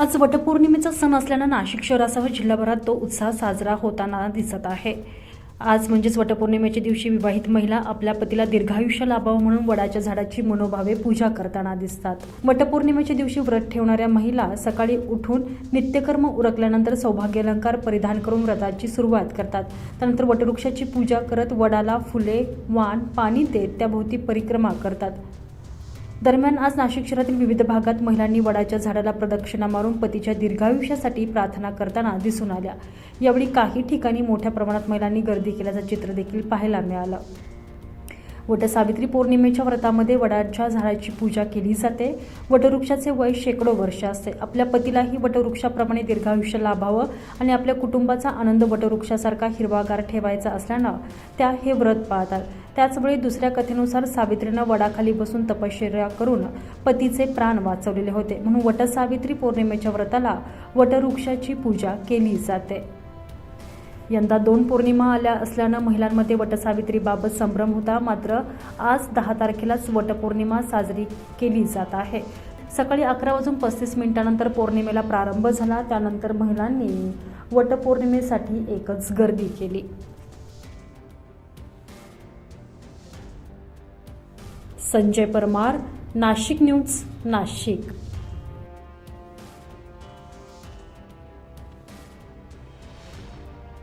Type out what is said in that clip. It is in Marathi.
आज वटपौर्णिमेचा सण असल्यानं नाशिक शहरासह जिल्हाभरात तो उत्साह साजरा होताना दिसत आहे. आज म्हणजेच वटपौर्णिमेच्या दिवशी विवाहित महिला आपल्या पतीला दीर्घायुष्य लाभावं म्हणून वडाच्या झाडाची मनोभावे पूजा करताना दिसतात. वटपौर्णिमेच्या दिवशी व्रत ठेवणाऱ्या महिला सकाळी उठून नित्यकर्म उरकल्यानंतर सौभाग्यालंकार परिधान करून व्रताची सुरुवात करतात. त्यानंतर वटवृक्षाची पूजा करत वडाला फुले वाण पाणी देत त्याभोवती परिक्रमा करतात. दरम्यान आज नाशिक शहरातील विविध भागात महिलांनी वडाच्या झाडाला प्रदक्षिणा मारून पतीच्या दीर्घायुष्यासाठी प्रार्थना करताना दिसून आल्या. यावेळी काही ठिकाणी मोठ्या प्रमाणात महिलांनी गर्दी केल्याचं चित्र देखील पाहायला मिळालं. वटसावित्री पौर्णिमेच्या व्रतामध्ये वडाच्या झाडाची पूजा केली जाते. वटवृक्षाचे वय शेकडो वर्ष असते. आपल्या पतीलाही वटवृक्षाप्रमाणे दीर्घायुष्य लाभावं आणि आपल्या कुटुंबाचा आनंद वटवृक्षासारखा हिरवागार ठेवायचा असल्यानं त्या हे व्रत पाळतात. त्याचवेळी दुसऱ्या कथेनुसार सावित्रीनं वडाखाली बसून तपश्चर्या करून पतीचे प्राण वाचवलेले होते. म्हणून वटसावित्री पौर्णिमेच्या व्रताला वटवृक्षाची पूजा केली जाते. यंदा दोन पौर्णिमा आल्या असल्यानं महिलांमध्ये वटसावित्रीबाबत संभ्रम होता. मात्र आज दहा तारखेलाच वटपौर्णिमा साजरी केली जात आहे. सकाळी अकरा वाजून पस्तीस मिनिटानंतर पौर्णिमेला प्रारंभ झाला. त्यानंतर महिलांनी वटपौर्णिमेसाठी एकच गर्दी केली. संजय परमार नाशिक न्यूज नाशिक.